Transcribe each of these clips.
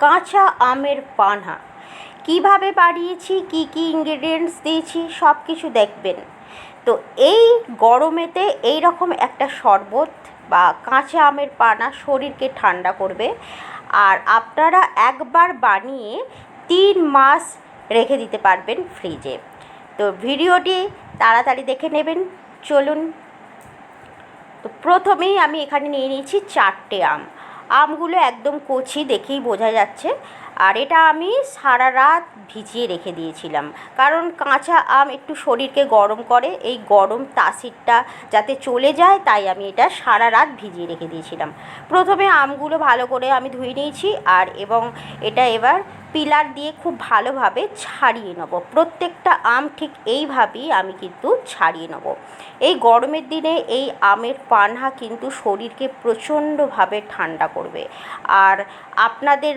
কাঁচা আমের পানা কীভাবে বানিয়েছি কী কী ইনগ্রেডিয়েন্টস দিয়েছি সব কিছু দেখবেন। তো এই গরমেতে এই রকম একটা শরবত বা কাঁচা আমের পানা শরীরকে ঠান্ডা করবে। আর আপনারা একবার বানিয়ে তিন মাস রেখে দিতে পারবেন ফ্রিজে তো ভিডিওটি তাড়াতাড়ি দেখে নেবেন। চলুন। তো প্রথমেই আমি এখানে নিয়ে নিয়েছি চারটে আম। আমগুলো একদম কচি দেখেই বোঝা যাচ্ছে। আর এটা আমি সারা রাত ভিজিয়ে রেখে দিয়েছিলাম। কারণ কাঁচা আম একটু শরীরকে গরম করে, এই গরম তাসিরটা যাতে চলে যায়, তাই আমি এটা সারা রাত ভিজিয়ে রেখে দিয়েছিলাম। প্রথমে আমগুলো ভালো করে আমি ধুয়ে নিয়েছি আর এবং এটা এবার পিলার দিয়ে খুব ভালোভাবে ছাড়িয়ে নেব। প্রত্যেকটা আম ঠিক এইভাবেই আমি কিন্তু ছাড়িয়ে নেব। এই গরমের দিনে এই আমের পানহা কিন্তু শরীরকে প্রচণ্ডভাবে ঠান্ডা করবে। আর আপনাদের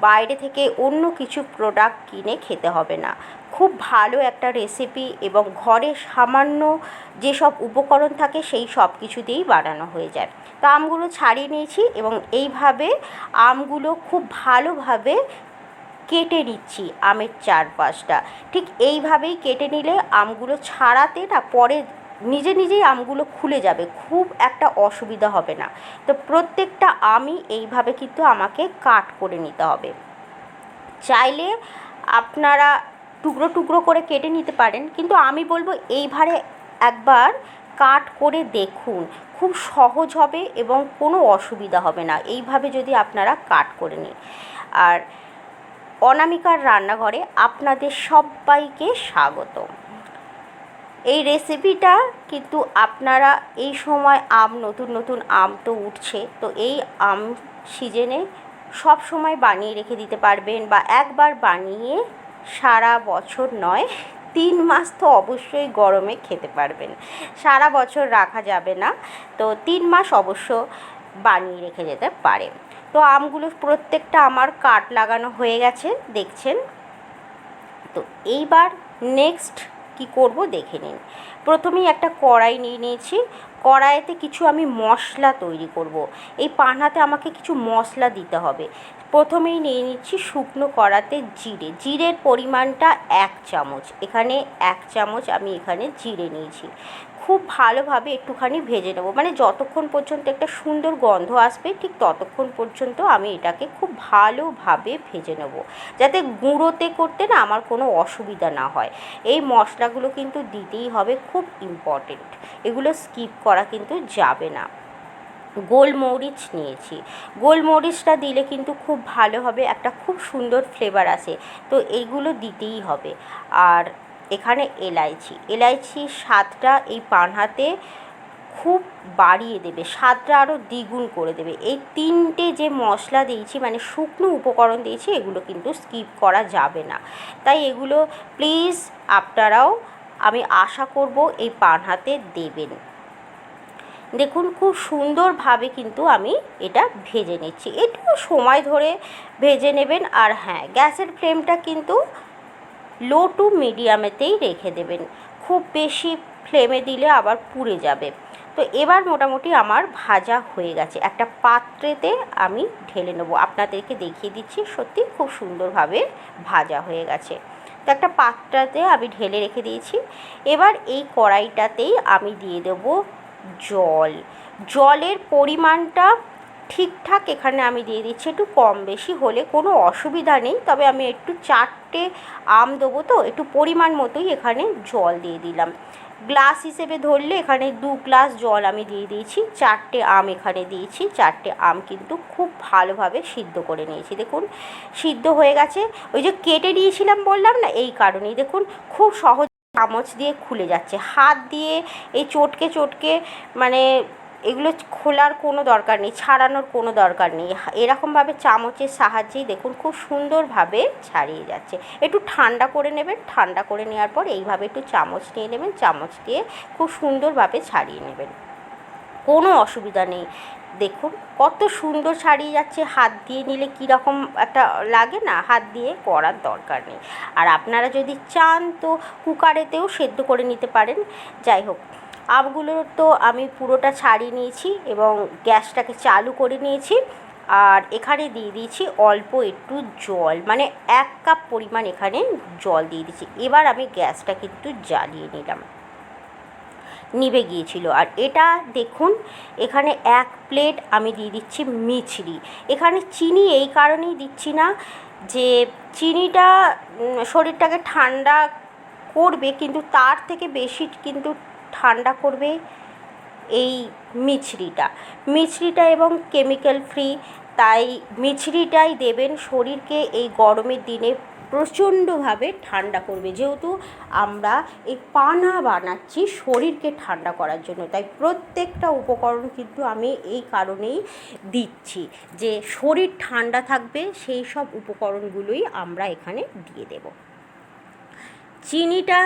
বাইরে থেকে অন্য কিছু প্রোডাক্ট কিনে খেতে হবে না। খুব ভালো একটা রেসিপি এবং ঘরে সামান্য যেসব উপকরণ থাকে সেই সব কিছু দিয়েই বানানো হয়ে যায়। তো আমগুলো ছাড়িয়ে নিয়েছি এবং এইভাবে আমগুলো খুব ভালোভাবে কেটে নিচ্ছি আমের চারপাশটা। ঠিক এইভাবেই কেটে নিলে আমগুলো ছাড়াতে না পরে নিজে নিজেই আমগুলো খুলে যাবে, খুব একটা অসুবিধা হবে না। তো প্রত্যেকটা আমই এইভাবে কিন্তু আমাকে কাট করে নিতে হবে। চাইলে আপনারা টুকরো টুকরো করে কেটে নিতে পারেন, কিন্তু আমি বলব এইভাবে একবার কাট করে দেখুন, খুব সহজ হবে এবং কোনো অসুবিধা হবে না, এইভাবে যদি আপনারা কাট করে নিন। আর অনামিকার রান্নাঘরে আপনাদের সবাইকে স্বাগত এই রেসিপিটা কিন্তু আপনারা এই সময় আম, নতুন নতুন আম তো উঠছে। তো এই আম সিজনে সব সময় বানিয়ে রেখে দিতে পারবেন বা একবার বানিয়ে সারা বছর নয়, তিন মাস তো অবশ্যই গরমে খেতে পারবেন। সারা বছর রাখা যাবে না, তো তিন মাস অবশ্য বানিয়ে রেখে যেতে পারে। তো আমগুলো প্রত্যেকটা আমার কাট লাগানো হয়ে গেছে, দেখছেন? তো এইবার নেক্সট কি করব দেখে নিন। প্রথমেই একটা কড়াই নিয়ে নিয়েছি। কড়াইতে কিছু আমি মশলা তৈরি করব। এই পানাতে আমাকে কিছু মশলা দিতে হবে। প্রথমেই নিয়ে নিচ্ছি শুকনো কড়াতে জিরে। জিরের পরিমাণটা এক চামচ। এখানে এক চামচ আমি এখানে জিরে নিয়েছি। খুব ভালোভাবে একটুখানি ভেজে নেব। মানে যতক্ষণ পর্যন্ত একটা সুন্দর গন্ধ আসবে, ঠিক ততক্ষণ পর্যন্ত আমি এটাকে খুব ভালোভাবে ভেজে নেব। যাতে গুঁড়োতে করতে না আমার কোনো অসুবিধা না হয়। এই মশলাগুলো কিন্তু দিতেই হবে, খুব ইম্পর্টেন্ট এগুলো স্কিপ করা কিন্তু যাবে না। গোলমরিচ নিয়েছি। গোলমরিচটা দিলে কিন্তু খুব ভালো হবে, একটা খুব সুন্দর ফ্লেভার আসে। তো এইগুলো দিতেই হবে। আর এখানে এলাইচি। এলাইচির স্বাদটা এই পানহাতে খুব বাড়িয়ে দেবে, স্বাদটা আরও দ্বিগুণ করে দেবে। এই তিনটে যে মশলা দিয়েছি মানে শুকনো উপকরণ দিয়েছি, এগুলো কিন্তু স্কিপ করা যাবে না। তাই এগুলো প্লিজ আপনারাও আমি আশা করব এই পানহাতে দেবেন। দেখুন, খুব সুন্দরভাবে কিন্তু আমি এটা ভেজে নিচ্ছি। একটু সময় ধরে ভেজে নেবেন আর হ্যাঁ গ্যাসের ফ্লেমটা কিন্তু লো টু মিডিয়ামেতেই রেখে দেবেন। খুব বেশি ফ্লেমে দিলে আবার পুড়ে যাবে। তো এবার মোটামুটি আমার ভাজা হয়ে গেছে। একটা পাত্রেতে আমি ঢেলে নেব। আপনাদেরকে দেখিয়ে দিচ্ছি, সত্যি খুব সুন্দরভাবে ভাজা হয়ে গেছে। তো একটা পাত্রাতে আমি ঢেলে রেখে দিয়েছি। এবার এই কড়াইটাতেই আমি দিয়ে দেবো জল। জলের পরিমাণটা ঠিকঠাক এখানে আমি দিয়ে দিচ্ছি। একটু কম বেশি হলে কোনো অসুবিধা নেই, তবে আমি একটু চারটে আম দেবো তো, একটু পরিমাণ মতোই এখানে জল দিয়ে দিলাম। গ্লাস হিসেবে ধরলে এখানে দু গ্লাস জল আমি দিয়ে দিয়েছি, চারটে আম এখানে দিয়েছি, চারটে আম কিন্তু খুব ভালোভাবে সিদ্ধ করে নিয়েছি। দেখুন, সিদ্ধ হয়ে গেছে। ওই যে কেটে নিয়েছিলাম বললাম না, এই কারণেই। দেখুন, খুব সহজ চামচ দিয়ে খুলে যাচ্ছে। হাত দিয়ে এই চটকে চটকে মানে এগুলো খোলার কোনো দরকার নেই, ছাড়ানোর কোনো দরকার নেই। এরকমভাবে চামচের সাহায্যেই দেখুন খুব সুন্দরভাবে ছাড়িয়ে যাচ্ছে। একটু ঠান্ডা করে নেবেন, ঠান্ডা করে নেওয়ার পর এইভাবে একটু চামচ নিয়ে নেবেন, চামচ দিয়ে খুব সুন্দরভাবে ছাড়িয়ে নেবেন। কোনো অসুবিধা নেই। দেখুন কত সুন্দর ছাড়িয়ে যাচ্ছে, হাত দিয়ে নিলে কীরকম একটা লাগে না, হাত দিয়ে করার দরকার নেই। আর আপনারা যদি চান তো কুকারেতেও সেদ্ধ করে নিতে পারেন। যাই হোক আমগুলো তো আমি পুরোটা ছাড়িয়ে নিয়েছি এবং গ্যাসটাকে চালু করে নিয়েছি। আর এখানে দিয়ে দিয়েছি অল্প একটু জল মানে এক কাপ পরিমাণ এখানে জল দিয়ে দিয়েছি। এবার আমি গ্যাসটা কিন্তু জ্বালিয়ে নিলাম। নিভে গিয়েছিল। আর এটা দেখুন, এখানে এক প্লেট আমি দিয়ে দিচ্ছি মিছরি। এখানে চিনি এই কারণেই দিচ্ছি না যে চিনিটা শরীরটাকে ঠান্ডা করবে, কিন্তু তার থেকে বেশি কিন্তু ঠান্ডা করবে এই মিছরিটা। মিছরিটা এবং কেমিক্যাল ফ্রি তাই মিছরিটাই দেবেন শরীরকে এই গরমের দিনে প্রচণ্ডভাবে ঠান্ডা করবে। যেহেতু আমরা এই পানা বানাচ্ছি শরীরকে ঠান্ডা করার জন্য, তাই প্রত্যেকটা উপকরণ কিন্তু আমি এই কারণেই দিচ্ছি যে শরীর ঠান্ডা থাকবে, সেই সব উপকরণগুলোই আমরা এখানে দিয়ে দেবো। চিনিটা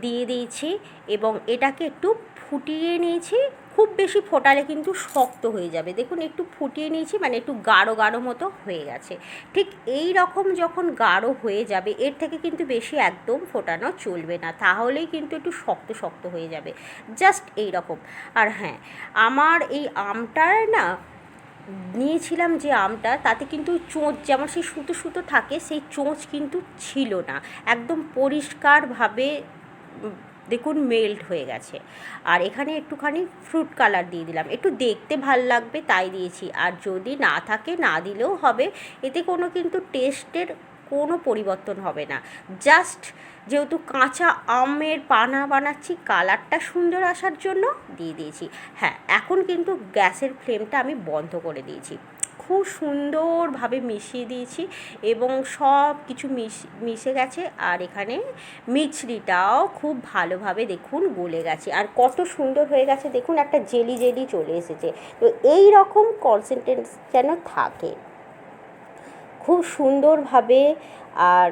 দিয়ে দিয়েছি এবং এটাকে একটু ফুটিয়ে নিয়েছি। খুব বেশি ফোটালে কিন্তু শক্ত হয়ে যাবে। দেখুন, একটু ফুটিয়ে নিয়েছি মানে একটু গাঢ় গাঢ় মতো হয়ে গেছে। ঠিক এই রকম যখন গাঢ় হয়ে যাবে, এর থেকে কিন্তু বেশি একদম ফোটানো চলবে না। তাহলেই কিন্তু একটু শক্ত শক্ত হয়ে যাবে। জাস্ট এই রকম। আর হ্যাঁ আমার এই আমটার না, নিয়েছিলাম যে আমটা, তাতে কিন্তু চোঁচ, যেমন সেই সুতো সুতো থাকে, সেই চোঁচ কিন্তু ছিল না। একদম পরিষ্কারভাবে দেখুন মেল্ট হয়ে গেছে। আর এখানে একটুখানি ফ্রুট কালার দিয়ে দিলাম। একটু দেখতে ভালো লাগবে তাই দিয়েছি। আর যদি না থাকে, না দিলেও হবে। এতে কোনো কিন্তু টেস্টের কোনো পরিবর্তন হবে না। জাস্ট যেহেতু কাঁচা আমের পানা বানাচ্ছি কালারটা সুন্দর আসার জন্য দিয়ে দিয়েছি। হ্যাঁ এখন কিন্তু গ্যাসের ফ্লেমটা আমি বন্ধ করে দিয়েছি। খুব সুন্দরভাবে মিশিয়ে দিয়েছি এবং সব কিছু মিশ গেছে। আর এখানে মিছরিটাও খুব ভালোভাবে দেখুন গলে গেছে। আর কত সুন্দর হয়ে গেছে। দেখুন, একটা জেলি জেলি চলে এসেছে। তো এই রকম কনসেন্ট্রেন্স যেন থাকে। খুব সুন্দরভাবে আর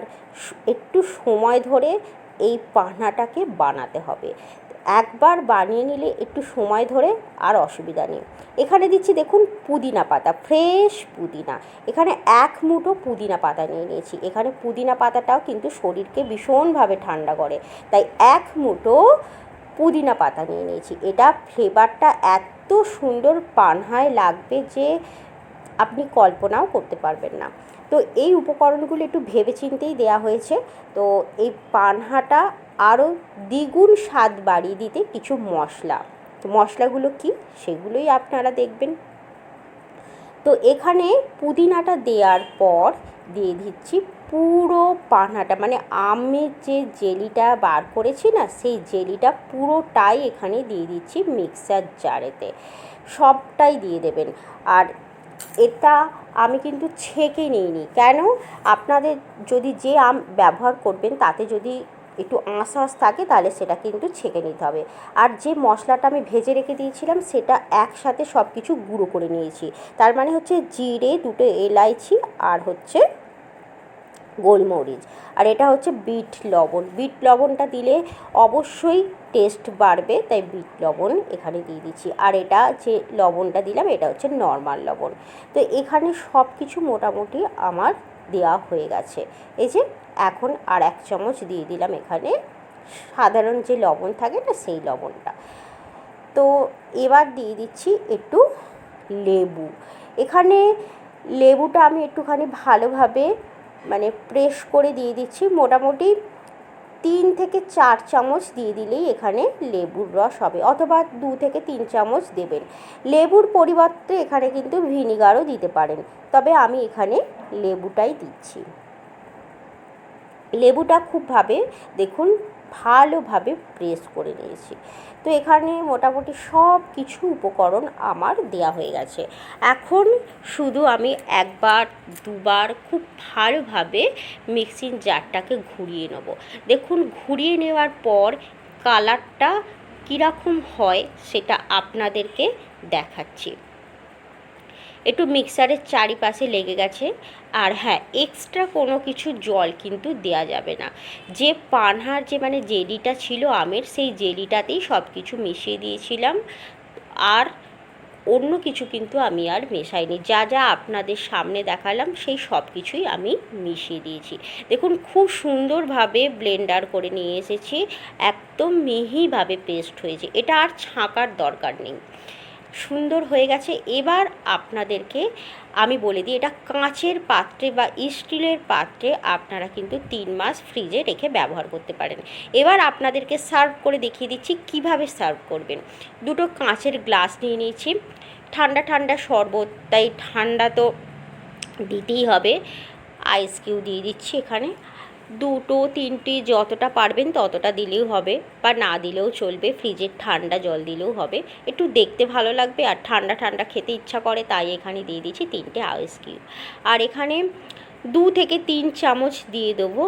একটু সময় ধরে এই পাহনাটাকে বানাতে হবে। একবার বানিয়ে নিলে একটু সময় ধরে আর অসুবিধা নেই। এখানে দিচ্ছি দেখুন পুদিনা পাতা, ফ্রেশ পুদিনা। এখানে এক মুঠো পুদিনা পাতা নিয়ে নিয়েছি। এখানে পুদিনা পাতাটাও কিন্তু শরীরকে ভীষণভাবে ঠান্ডা করে। তাই এক মুঠো পুদিনা পাতা নিয়ে নিয়েছি। এটা ফ্লেভারটা এত সুন্দর পানহায় লাগবে যে আপনি কল্পনাও করতে পারবেন না। তো এই উপকরণগুলো একটু ভেবেচিন্তেই দেওয়া হয়েছে। তো এই পানহাটা আরও দ্বিগুণ স্বাদ বাড়িয়ে দিতে কিছু মশলা। তো মশলাগুলো কি? সেগুলোই আপনারা দেখবেন। তো এখানে পুদিনাটা দেওয়ার পর দিয়ে দিচ্ছি পুরো পানাটা। মানে আমের যে জেলিটা বার করেছি না, সেই জেলিটা পুরোটাই এখানে দিয়ে দিচ্ছি মিক্সার জারেতে। সবটাই দিয়ে দেবেন। আর এটা আমি কিন্তু ছেঁকে নিইনি। কেন? আপনাদের যদি যে আম ব্যবহার করবেন, তাতে যদি একটু আঁশ আঁশ থাকে তাহলে সেটা কিন্তু ছেঁকে নিতে হবে। আর যে মশলাটা আমি ভেজে রেখে দিয়েছিলাম, সেটা একসাথে সব কিছু গুঁড়ো করে নিয়েছি। তার মানে হচ্ছে জিরে, দুটো এলাইচি আর হচ্ছে গোলমরিচ। আর এটা হচ্ছে বিট লবণ। বিট লবণটা দিলে অবশ্যই টেস্ট বাড়বে, তাই বিট লবণ এখানে দিয়ে দিচ্ছি। আর এটা যে লবণটা দিলাম, এটা হচ্ছে নর্মাল লবণ। তো এখানে সব কিছু মোটামুটি আমার দেওয়া হয়ে গেছে। এই যে এখন আর এক চামচ দিয়ে দিলাম এখানে সাধারণ যে লবণ থাকে না সেই লবণটা। তো এবার দিয়ে দিচ্ছি একটু লেবু। এখানে লেবুটা আমি একটুখানি ভালোভাবে মানে প্রেস করে দিয়ে দিচ্ছি। মোটামুটি তিন থেকে চার চামচ দিয়ে দিলেই এখানে লেবুর রস হবে অথবা দু থেকে তিন চামচ দেবেন। লেবুর পরিবর্তে এখানে কিন্তু ভিনিগারও দিতে পারেন। তবে আমি এখানে লেবুটাই দিচ্ছি। লেবুটা খুবভাবে দেখুন, ভালোভাবে প্রেস করে নিয়েছি। তো এখানে মোটামুটি সব কিছু উপকরণ আমার দেয়া হয়ে গেছে। এখন শুধু আমি একবার, দুবার খুব ভালোভাবে মিক্সিং জারটাকে ঘুরিয়ে নেব। দেখুন, ঘুরিয়ে নেওয়ার পর কালারটা কীরকম হয় সেটা আপনাদেরকে দেখাচ্ছি। একটু মিক্সারের চারিপাশে লেগে গেছে। আর হ্যাঁ এক্সট্রা কোনো কিছু জল কিন্তু দেয়া যাবে না। যে পানহার যে মানে জেলিটা ছিল আমের, সেই জেলিটাতেই সব কিছু মিশিয়ে দিয়েছিলাম। আর অন্য কিছু কিন্তু আমি আর মেশাইনি। যা যা আপনাদের সামনে দেখালাম, সেই সব কিছুই আমি মিশিয়ে দিয়েছি। দেখুন, খুব সুন্দরভাবে ব্লেন্ডার করে নিয়ে এসেছি। একদম মিহিভাবে পেস্ট হয়েছে। এটা আর ছাঁকার দরকার নেই। সুন্দর হয়ে গেছে। এবার আপনাদেরকে আমি বলে দিই, এটা কাঁচের পাত্রে বা স্টিলের পাত্রে আপনারা কিন্তু তিন মাস ফ্রিজে রেখে ব্যবহার করতে পারেন। এবার আপনাদেরকে সার্ভ করে দেখিয়ে দিচ্ছি কীভাবে সার্ভ করবেন। দুটো কাঁচের গ্লাস নিয়ে নিয়েছি। ঠান্ডা ঠান্ডা শরবত, তাই ঠান্ডা তো দিতেই হবে। আইস কিউ দিয়ে দিচ্ছি এখানে। দুটো, তিনটি যতটা পারবেন ততটা দিলেও হবে বা না দিলেও চলবে। ফ্রিজের ঠান্ডা জল দিলেও হবে। একটু দেখতে ভালো লাগবে আর ঠান্ডা ঠান্ডা খেতে ইচ্ছা করে তাই এখানে দিয়ে দিচ্ছি তিনটে আইস কিউব। আর এখানে দু থেকে তিন চামচ দিয়ে দেবো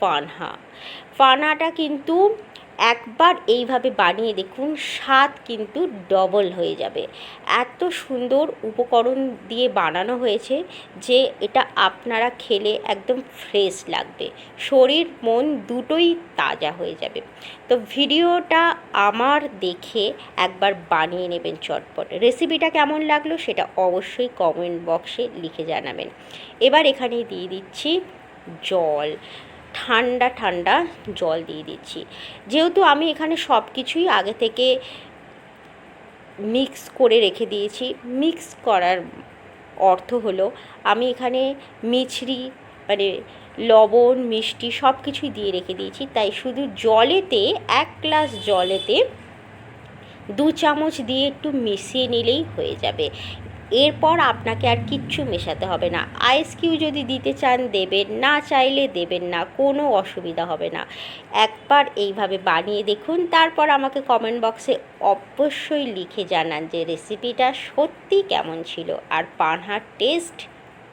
পানহা পানাটা কিন্তু একবার এইভাবে বানিয়ে দেখুন, স্বাদ কিন্তু ডবল হয়ে যাবে। এত সুন্দর উপকরণ দিয়ে বানানো হয়েছে যে এটা আপনারা খেলে একদম ফ্রেশ লাগবে। শরীর, মন দুটোই তাজা হয়ে যাবে। তো ভিডিওটা আমার দেখে একবার বানিয়ে নেবেন চটপট। রেসিপিটা কেমন লাগল সেটা অবশ্যই কমেন্ট বক্সে লিখে জানাবেন। এবার এখানে দিয়ে দিচ্ছি জল। ঠান্ডা ঠান্ডা জল দিয়ে দিচ্ছি। যেহেতু আমি এখানে সব কিছুই আগে থেকে মিক্স করে রেখে দিয়েছি মিক্স করার অর্থ হলো আমি এখানে মিছরি মানে লবণ, মিষ্টি সব কিছুই দিয়ে রেখে দিয়েছি। তাই শুধু জলেতে, এক গ্লাস জলেতে দু চামচ দিয়ে একটু মিশিয়ে নিলেই হয়ে যাবে। এরপর আপনাকে আর কিচ্ছু মেশাতে হবে না। আইস কিউ যদি দিতে চান, দেবেন না, চাইলে দেবেন না, কোনো অসুবিধা হবে না। একবার এইভাবে বানিয়ে দেখুন, তারপর আমাকে কমেন্ট বক্সে অবশ্যই লিখে জানান যে রেসিপিটা সত্যি কেমন ছিল আর পানহার টেস্ট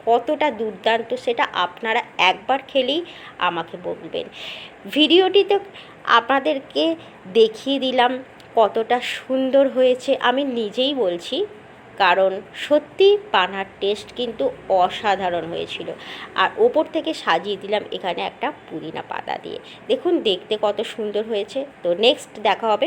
কতটা দুর্দান্ত সেটা আপনারা একবার খেলেই আমাকে বলবেন। ভিডিওটিতে আপনাদেরকে দেখিয়ে দিলাম কতটা সুন্দর হয়েছে, আমি নিজেই বলছি। কারণ সত্যি পানার টেস্ট কিন্তু অসাধারণ হয়েছিল। আর ওপর থেকে সাজিয়ে দিলাম এখানে একটা পুদিনা পাতা দিয়ে। দেখুন, দেখতে কত সুন্দর হয়েছে। তো নেক্সট দেখা হবে